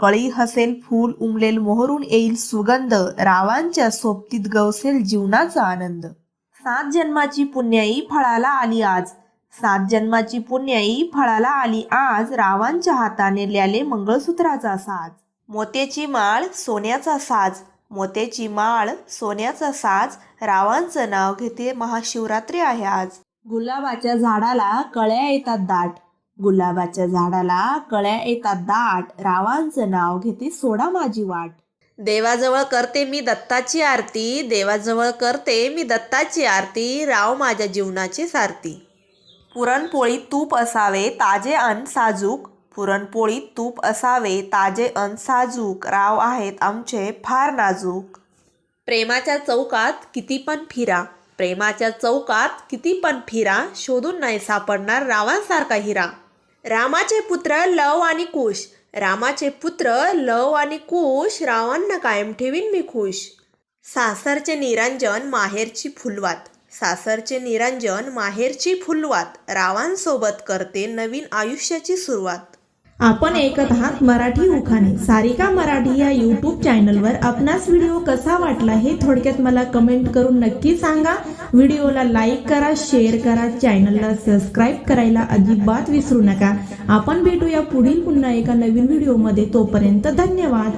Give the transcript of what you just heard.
कळी हसेल फूल उमलेल मोहरून येईल सुगंध रावांच्या सोबतीत गवसेल जीवनाचा आनंद. सात जन्माची पुण्याई फळाला आली आज. सात जन्माची पुण्याई फळाला आली आज. रावांच्या हाताने ल्याले मंगळसूत्राचा साज. मोत्याची माळ सोन्याचा साज. मोत्याची माळ सोन्याचा साज. रावांचं नाव घेते महाशिवरात्री आहे आज. गुलाबाच्या झाडाला कळ्या येतात दाट. गुलाबाच्या झाडाला कळ्या येतात दाट. रावांचं नाव घेते सोडा माझी वाट. देवाजवळ करते मी दत्ताची आरती. देवाजवळ करते मी दत्ताची आरती. राव माझ्या जीवनाची सारती पुरणपोळी तूप असावे ताजे अन्न साजूक. पुरणपोळी तूप असावे ताजे अन्न साजूक. राव आहेत आमचे फार नाजूक. प्रेमाच्या चौकात किती पण फिरा. प्रेमाच्या चौकात किती पण फिरा. शोधून नाही सापडणार रावांसारखा हिरा. रामाचे पुत्र लव आणि कुश. रामाचे पुत्र लव आणि कुश रावांना कायम ठेवीन मी खुश. सासरचे निरंजन माहेरची फुलवात. सासरचे निरंजन माहेरची फुलवात. रावांसोबत करते नवीन आयुष्याची सुरुवात. आपण ऐकत आहात मराठी उखाणे सारिका मराठी या यूट्यूब चॅनलवर आपणास व्हिडिओ कसा वाटला हे थोडक्यात मला कमेंट करून नक्की सांगा. व्हिडिओला लाईक करा शेअर करा चॅनलला सबस्क्राईब करायला अजिबात विसरू नका. आपण भेटूया पुढील पुन्हा एका नवीन व्हिडिओमध्ये तोपर्यंत धन्यवाद.